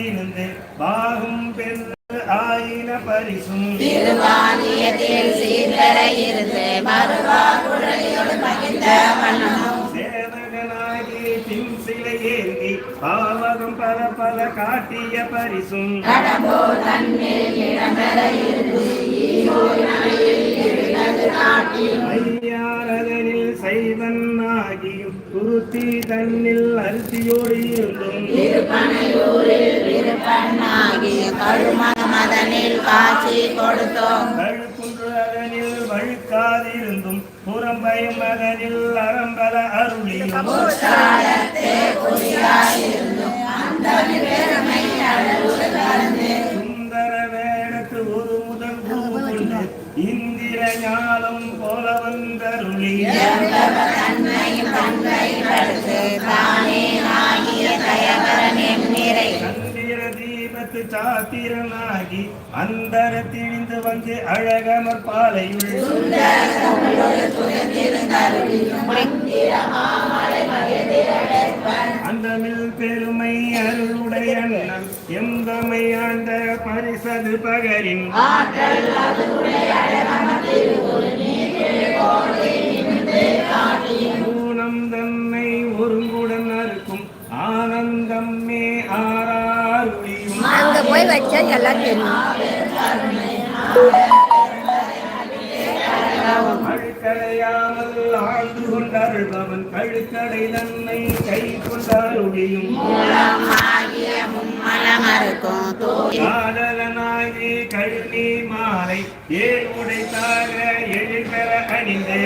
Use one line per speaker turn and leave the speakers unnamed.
ஆயிருந்து பாகும் பெரு ஆயின பரிசும்.
திருவாணியத்தில் சீர்தர இருந்து மறுவா குழலியோடு மகிழ்ந்த வண்ணமும்
சேவகனாகி தின் சிலை ஏந்தி பாவகம் பல பல காட்டிய பரிசும். ஐயாரதனில் செய்வன் ஆகியும் குருத்தி தன்னில் அரிசியோடு இருந்தும்
காட்சி கொடுத்தோம்.
கழுக்குன்று அதனில் வழுக்காதிருந்தும் புறம்பயம் அதனில் அறம்பல அருளியும். இந்திர ஞானம் போல வந்தருளி சந்திர தீபத்து சாத்திரனாகி அந்தர திழிந்து வந்து அழகமர் பாலையுள். அந்தமில் பெருமை அருள் எந்தமை ஆண்ட பரிசது பகரின்? ஊனம் தன்னை ஒருங்குடன் அறுக்கும் ஆனந்தம்மே ஆறாருளியும்.
அங்க போய் வச்சா எல்லாம் தெரியும்.
அழுக்கடையாமல் ஆழ்ந்து கொண்டருள்பவன் கழுக்கடை தன்னை கை ஆகிய
மறுக்கும் தூய
காதலனாகி கழுநீர் மாலை ஏன் உடைத்தாக எழில்பெற அணிந்து